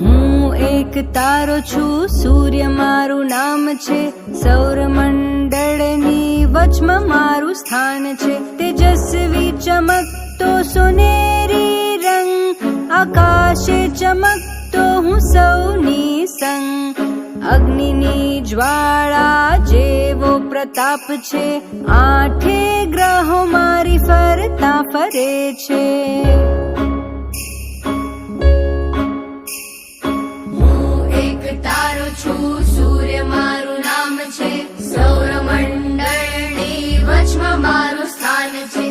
હું એક તારો છું, સૂર્ય મારું નામ છે. સૌરમંડળની વચમાં મારું સ્થાન છે. તેજસ્વી ચમકતો સોનેરી રંગ, આકાશે ચમકતો હું સૌની સંગ. અગ્નિની જ્વાળા જેવો પ્રતાપ છે. આઠે ગ્રહો મારી ફરતા ફરે છે. મારું સ્થાન છે